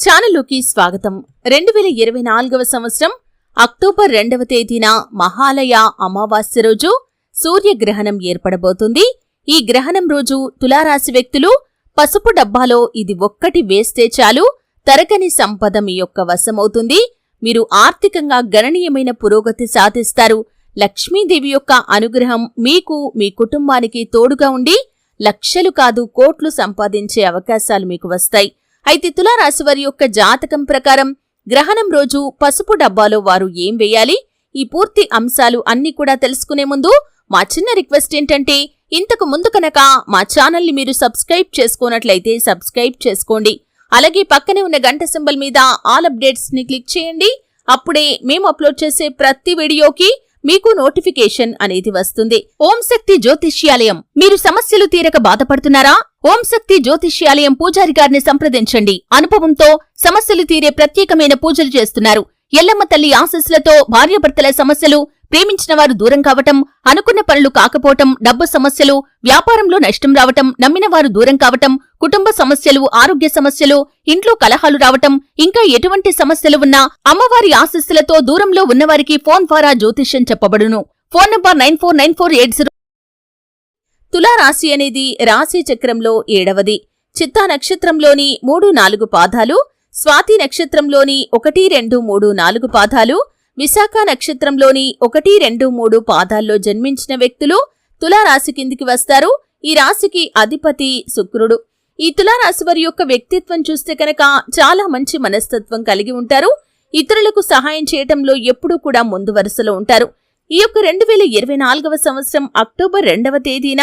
ఛానల్లోకి స్వాగతం. రెండు వేల ఇరవై నాలుగవ సంవత్సరం అక్టోబర్ రెండవ తేదీన మహాలయ అమావాస్య రోజు సూర్యగ్రహణం ఏర్పడబోతుంది. ఈ గ్రహణం రోజు తులారాశి వ్యక్తులు పసుపు డబ్బాలో ఇది ఒక్కటి వేస్తే చాలు తరగని సంపద మీ యొక్క వశమవుతుంది. మీరు ఆర్థికంగా గణనీయమైన పురోగతి సాధిస్తారు. లక్ష్మీదేవి యొక్క అనుగ్రహం మీకు మీ కుటుంబానికి తోడుగా ఉండి లక్షలు కాదు కోట్లు సంపాదించే అవకాశాలు మీకు వస్తాయి. అయితే తులారాశి వారి యొక్క జాతకం ప్రకారం గ్రహణం రోజు పసుపు డబ్బాలో వారు ఏం వేయాలి? ఈ పూర్తి అంశాలు అన్ని కూడా తెలుసుకునే ముందు మా చిన్న రిక్వెస్ట్ ఏంటంటే ఇంతకు ముందు కనుక మా ఛానల్ని మీరు సబ్స్క్రైబ్ చేసుకోనట్లయితే సబ్స్క్రైబ్ చేసుకోండి. అలాగే పక్కనే ఉన్న గంట సింబల్ మీద ఆల్ అప్డేట్స్ని క్లిక్ చేయండి. అప్పుడే మేము అప్లోడ్ చేసే ప్రతి వీడియోకి మీకు నోటిఫికేషన్ అనేది వస్తుంది. ఓం శక్తి జ్యోతిష్యాలయం. మీరు సమస్యలు తీరక బాధపడుతున్నారా? ఓం శక్తి జ్యోతిష్యాలయం పూజారి గారిని సంప్రదించండి. అనుభవంతో సమస్యలు తీరే ప్రత్యేకమైన పూజలు చేస్తున్నారు. ఎల్లమ్మ తల్లి ఆశస్సులతో భార్యాభర్తల సమస్యలు ప్రేమించిన వారు దూరం కావటం అనుకున్న పనులు కాకపోవటం డబ్బు సమస్యలు వ్యాపారంలో నష్టం రావటం నమ్మిన వారు దూరం కావటం కుటుంబ సమస్యలు ఆరోగ్య సమస్యలు ఇంట్లో కలహాలు రావటం ఇంకా ఎటువంటి సమస్యలు ఉన్నా అమ్మవారి ఆశస్సులతో దూరంలో ఉన్నవారికి ఫోన్ ద్వారా జ్యోతిష్యం చెప్పబడును. Phone number nine four nine four eight zero. తులారాశి అనేది రాశి చక్రంలో ఏడవది. చిత్తా నక్షత్రంలోని మూడు నాలుగు పాదాలు స్వాతి నక్షత్రంలోని ఒకటి రెండు మూడు నాలుగు పాదాలు విశాఖ నక్షత్రంలోని ఒకటి రెండు మూడు పాదాల్లో జన్మించిన వ్యక్తులు తులారాశి కిందికి వస్తారు. ఈ రాశికి అధిపతి శుక్రుడు. ఈ తులారాశి వారి యొక్క వ్యక్తిత్వం చూస్తే కనుక చాలా మంచి మనస్తత్వం కలిగి ఉంటారు. ఇతరులకు సహాయం చేయటంలో ఎప్పుడూ కూడా ముందు వరుసలో ఉంటారు. ఈ యొక్క రెండు వేల ఇరవై నాలుగవ సంవత్సరం అక్టోబర్ రెండవ తేదీన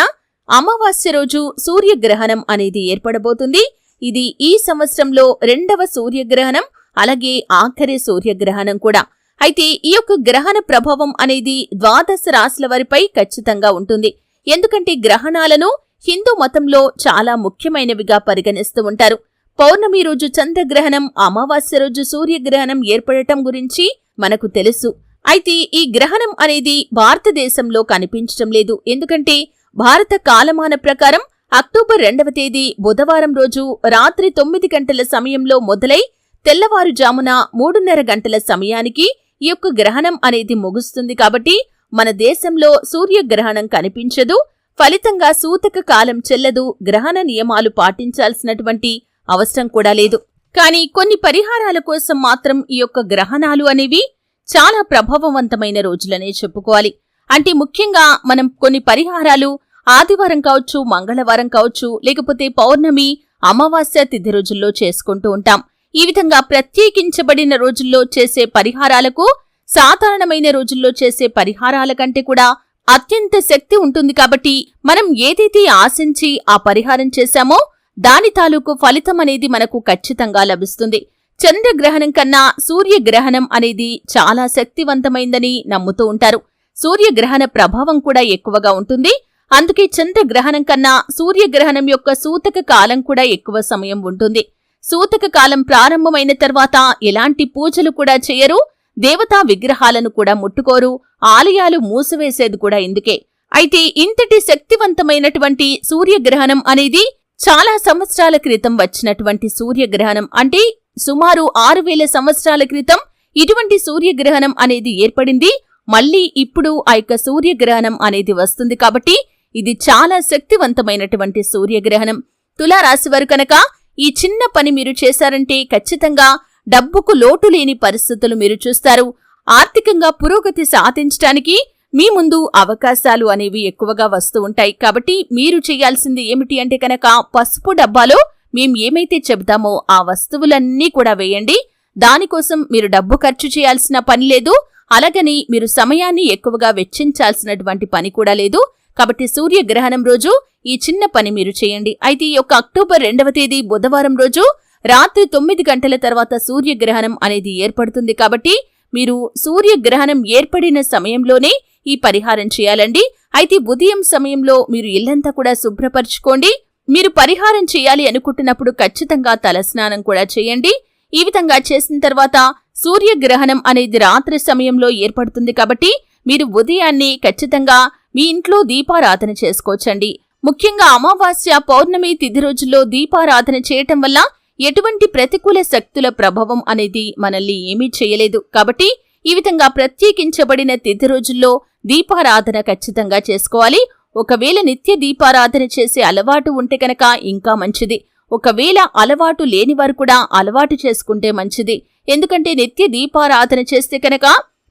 అమావాస్య రోజు సూర్యగ్రహణం అనేది ఏర్పడబోతుంది. ఇది ఈ సంవత్సరంలో రెండవ సూర్యగ్రహణం అలాగే ఆఖరి సూర్యగ్రహణం కూడా. అయితే ఈ యొక్క గ్రహణ ప్రభావం అనేది ద్వాదశ రాశుల వారిపై ఖచ్చితంగా ఉంటుంది. ఎందుకంటే గ్రహణాలను హిందూ మతంలో చాలా ముఖ్యమైనవిగా పరిగణిస్తూ ఉంటారు. పౌర్ణమి రోజు చంద్రగ్రహణం అమావాస్య రోజు సూర్యగ్రహణం ఏర్పడటం గురించి మనకు తెలుసు. అయితే ఈ గ్రహణం అనేది భారతదేశంలో కనిపించటం లేదు. ఎందుకంటే భారత కాలమాన ప్రకారం అక్టోబర్ రెండవ తేదీ బుధవారం రోజు రాత్రి తొమ్మిది గంటల సమయంలో మొదలై తెల్లవారుజామున మూడున్నర గంటల సమయానికి ఈ యొక్క గ్రహణం అనేది ముగుస్తుంది కాబట్టి మన దేశంలో సూర్యగ్రహణం కనిపించదు. ఫలితంగా సూతక కాలం చెల్లదు. గ్రహణ నియమాలు పాటించాల్సినటువంటి అవసరం కూడా లేదు. కానీ కొన్ని పరిహారాల కోసం మాత్రం ఈ యొక్క గ్రహణాలు అనేవి చాలా ప్రభావవంతమైన రోజులనే చెప్పుకోవాలి. అంటే ముఖ్యంగా మనం కొన్ని పరిహారాలు ఆదివారం కావచ్చు మంగళవారం కావచ్చు లేకపోతే పౌర్ణమి అమావాస్య తిథి రోజుల్లో చేసుకుంటూ ఉంటాం. ఈ విధంగా ప్రత్యేకించబడిన రోజుల్లో చేసే పరిహారాలకు సాధారణమైన రోజుల్లో చేసే పరిహారాల కంటే కూడా అత్యంత శక్తి ఉంటుంది కాబట్టి మనం ఏదైతే ఆశించి ఆ పరిహారం చేశామో దాని తాలూకు ఫలితం అనేది మనకు ఖచ్చితంగా లభిస్తుంది. చంద్రగ్రహణం కన్నా సూర్యగ్రహణం అనేది చాలా శక్తివంతమైందని నమ్ముతూ ఉంటారు. సూర్యగ్రహణ ప్రభావం కూడా ఎక్కువగా ఉంటుంది. అందుకే చంద్రగ్రహణం కన్నా సూర్యగ్రహణం యొక్క సూతక కాలం కూడా ఎక్కువ సమయం ఉంటుంది. సూతక కాలం ప్రారంభమైన తర్వాత ఎలాంటి పూజలు కూడా చేయరు దేవతా విగ్రహాలను కూడా ముట్టుకోరు ఆలయాలు మూసివేసేది కూడా ఇందుకే. అయితే ఇంతటి శక్తివంతమైనటువంటి సూర్యగ్రహణం అనేది చాలా సంవత్సరాల క్రితం వచ్చినటువంటి సూర్యగ్రహణం. అంటే సుమారు ఆరు వేల సంవత్సరాల క్రితం ఇటువంటి సూర్యగ్రహణం అనేది ఏర్పడింది. మళ్ళీ ఇప్పుడు ఆ యొక్క సూర్యగ్రహణం అనేది వస్తుంది కాబట్టి ఇది చాలా శక్తివంతమైనటువంటి సూర్యగ్రహణం. తులారాశి వారు కనుక ఈ చిన్న పని మీరు చేశారంటే ఖచ్చితంగా డబ్బుకు లోటు లేని పరిస్థితులు మీరు చూస్తారు. ఆర్థికంగా పురోగతి సాధించటానికి మీ ముందు అవకాశాలు అనేవి ఎక్కువగా వస్తూ ఉంటాయి. కాబట్టి మీరు చేయాల్సింది ఏమిటి అంటే కనుక పసుపు డబ్బాలో మేం ఏమైతే చెబుతామో ఆ వస్తువులన్నీ కూడా వేయండి. దానికోసం మీరు డబ్బు ఖర్చు చేయాల్సిన పని లేదు. అలాగని మీరు సమయాన్ని ఎక్కువగా వెచ్చించాల్సినటువంటి పని కూడా లేదు. కాబట్టి సూర్యగ్రహణం రోజు ఈ చిన్న పని మీరు చేయండి. అయితే ఈ యొక్క అక్టోబర్ రెండవ తేదీ బుధవారం రోజు రాత్రి తొమ్మిది గంటల తర్వాత సూర్యగ్రహణం అనేది ఏర్పడుతుంది. కాబట్టి మీరు సూర్యగ్రహణం ఏర్పడిన సమయంలోనే ఈ పరిహారం చేయాలండి. అయితే ఉదయం సమయంలో మీరు ఇల్లంతా కూడా శుభ్రపరచుకోండి. మీరు పరిహారం చేయాలి అనుకుంటున్నప్పుడు ఖచ్చితంగా తలస్నానం కూడా చేయండి. ఈ విధంగా చేసిన తర్వాత సూర్యగ్రహణం అనేది రాత్రి సమయంలో ఏర్పడుతుంది. కాబట్టి మీరు ఉదయాన్నే ఖచ్చితంగా మీ ఇంట్లో దీపారాధన చేసుకోవచ్చండి. ముఖ్యంగా అమావాస్య పౌర్ణమి తిథి రోజుల్లో దీపారాధన చేయటం వల్ల ఎటువంటి ప్రతికూల శక్తుల ప్రభావం అనేది మనల్ని ఏమీ చేయలేదు. కాబట్టి ఈ విధంగా ప్రత్యేకించబడిన తిథి రోజుల్లో దీపారాధన ఖచ్చితంగా చేసుకోవాలి. ఒకవేళ నిత్య దీపారాధన చేసే అలవాటు ఉంటే కనుక ఇంకా మంచిది. ఒకవేళ అలవాటు లేనివారు కూడా అలవాటు చేసుకుంటే మంచిది. ఎందుకంటే నిత్య దీపారాధన చేస్తే కనుక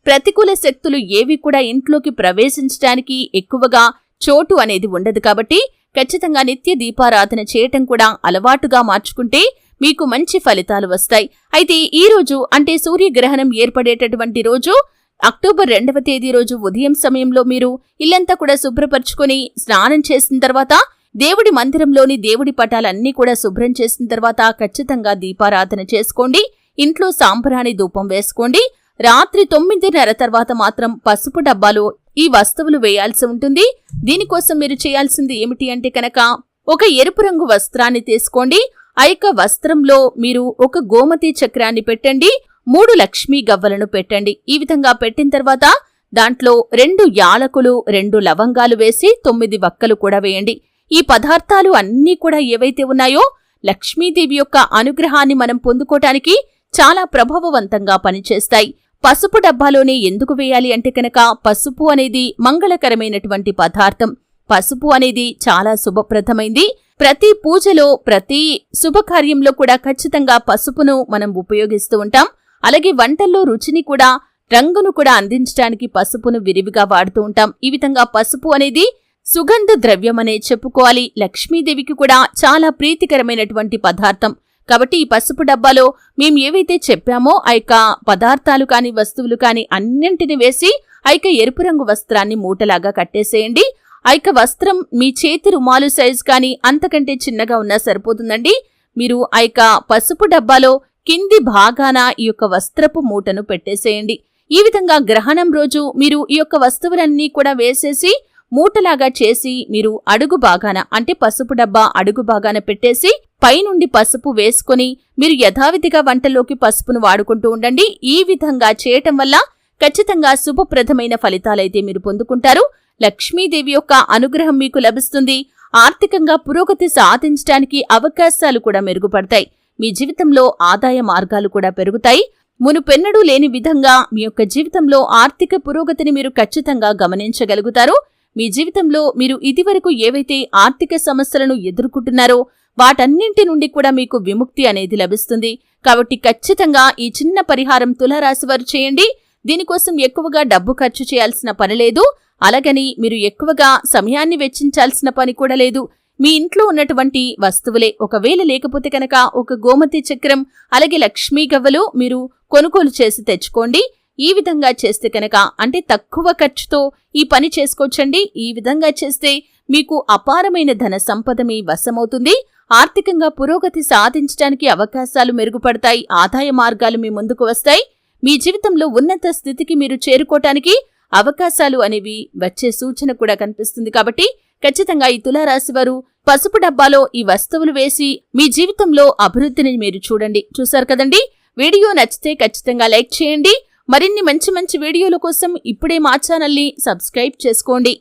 ప్రతికూల శక్తులు ఏవి కూడా ఇంట్లోకి ప్రవేశించడానికి ఎక్కువగా చోటు అనేది ఉండదు కాబట్టి ఖచ్చితంగా నిత్య దీపారాధన చేయటం కూడా అలవాటుగా మార్చుకుంటే మీకు మంచి ఫలితాలు వస్తాయి. అయితే ఈ రోజు అంటే సూర్యగ్రహణం ఏర్పడేటటువంటి రోజు అక్టోబర్ రెండవ తేదీ రోజు ఉదయం సమయంలో మీరు ఇల్లంతా కూడా శుభ్రపరచుకొని స్నానం చేసిన తర్వాత దేవుడి మందిరంలోని దేవుడి పటాలన్నీ కూడా శుభ్రం చేసిన తర్వాత ఖచ్చితంగా దీపారాధన చేసుకోండి. ఇంట్లో సాంబ్రాణి ధూపం వేసుకోండి. రాత్రి తొమ్మిదిన్నర తర్వాత మాత్రం పసుపు డబ్బాలో ఈ వస్తువులు వేయాల్సి ఉంటుంది. దీనికోసం మీరు చేయాల్సింది ఏమిటి అంటే కనుక ఒక ఎరుపు రంగు వస్త్రాన్ని తీసుకోండి. ఆ యొక్క వస్త్రంలో మీరు ఒక గోమతి చక్రాన్ని పెట్టండి. మూడు లక్ష్మీ గవ్వలను పెట్టండి. ఈ విధంగా పెట్టిన తర్వాత దాంట్లో రెండు యాలకులు రెండు లవంగాలు వేసి తొమ్మిది వక్కలు కూడా వేయండి. ఈ పదార్థాలు అన్నీ కూడా ఏవైతే ఉన్నాయో లక్ష్మీదేవి యొక్క అనుగ్రహాన్ని మనం పొందుకోటానికి చాలా ప్రభావవంతంగా పనిచేస్తాయి. పసుపు డబ్బాలోనే ఎందుకు వేయాలి అంటే కనుక పసుపు అనేది మంగళకరమైనటువంటి పదార్థం. పసుపు అనేది చాలా శుభప్రదమైంది. ప్రతి పూజలో ప్రతి శుభకార్యంలో కూడా ఖచ్చితంగా పసుపును మనం ఉపయోగిస్తూ ఉంటాం. అలాగే వంటల్లో రుచిని కూడా రంగును కూడా అందించడానికి పసుపును విరివిగా వాడుతూ ఉంటాం. ఈ విధంగా పసుపు అనేది సుగంధ ద్రవ్యమనే చెప్పుకోవాలి. లక్ష్మీదేవికి కూడా చాలా ప్రీతికరమైనటువంటి పదార్థం. కాబట్టి ఈ పసుపు డబ్బాలో మేము ఏవైతే చెప్పామో ఆ యొక్క పదార్థాలు కాని వస్తువులు కాని అన్నింటిని వేసి ఆ యొక్క ఎరుపు రంగు వస్త్రాన్ని మూటలాగా కట్టేసేయండి. ఆ యొక్క వస్త్రం మీ చేతి రుమాలు సైజు కానీ అంతకంటే చిన్నగా ఉన్నా సరిపోతుందండి. మీరు ఆ యొక్క పసుపు డబ్బాలో కింది భాగాన ఈ యొక్క వస్త్రపు మూటను పెట్టేసేయండి. ఈ విధంగా గ్రహణం రోజు మీరు ఈ యొక్క వస్తువులన్నీ కూడా వేసేసి మూటలాగా చేసి మీరు అడుగు బాగాన అంటే పసుపు డబ్బా అడుగు బాగాన పెట్టేసి పైనుండి పసుపు వేసుకొని మీరు యథావిధిగా వంటలోకి పసుపును వాడుకుంటూ ఉండండి. ఈ విధంగా చేయటం వల్ల ఖచ్చితంగా శుభప్రదమైన ఫలితాలైతే మీరు పొందుకుంటారు. లక్ష్మీదేవి యొక్క అనుగ్రహం మీకు లభిస్తుంది. ఆర్థికంగా పురోగతి సాధించడానికి అవకాశాలు కూడా మెరుగుపడతాయి. మీ జీవితంలో ఆదాయ మార్గాలు కూడా పెరుగుతాయి. మునుపెన్నడూ లేని విధంగా మీ యొక్క జీవితంలో ఆర్థిక పురోగతిని మీరు ఖచ్చితంగా గమనించగలుగుతారు. మీ జీవితంలో మీరు ఇదివరకు ఏవైతే ఆర్థిక సమస్యలను ఎదుర్కొంటున్నారో వాటన్నింటి నుండి కూడా మీకు విముక్తి అనేది లభిస్తుంది. కాబట్టి ఖచ్చితంగా ఈ చిన్న పరిహారం తులరాశి వారు చేయండి. దీనికోసం ఎక్కువగా డబ్బు ఖర్చు చేయాల్సిన పని లేదు. అలాగని మీరు ఎక్కువగా సమయాన్ని వెచ్చించాల్సిన పని కూడా లేదు. మీ ఇంట్లో ఉన్నటువంటి వస్తువులే ఒకవేళ లేకపోతే కనుక ఒక గోమతి చక్రం అలాగే లక్ష్మీ గవ్వలు మీరు కొనుగోలు చేసి తెచ్చుకోండి. ఈ విధంగా చేస్తే కనుక అంటే తక్కువ ఖర్చుతో ఈ పని చేసుకోవచ్చండి. ఈ విధంగా చేస్తే మీకు అపారమైన ధన సంపద మీ వశమవుతుంది. ఆర్థికంగా పురోగతి సాధించడానికి అవకాశాలు మెరుగుపడతాయి ఆదాయ మార్గాలు మీ ముందుకు వస్తాయి. మీ జీవితంలో ఉన్నత స్థితికి మీరు చేరుకోవటానికి అవకాశాలు అనేవి వచ్చే సూచన కూడా కనిపిస్తుంది కాబట్టి ఖచ్చితంగా ఈ తులారాశి వారు పసుపు డబ్బాలో ఈ వస్తువులు వేసి మీ జీవితంలో అభివృద్ధిని మీరు చూడండి. చూశారు కదండి? వీడియో నచ్చితే ఖచ్చితంగా లైక్ చేయండి. మరిన్ని మంచి మంచి వీడియోల కోసం ఇప్పుడే మా ఛానల్ని సబ్స్క్రైబ్ చేసుకోండి.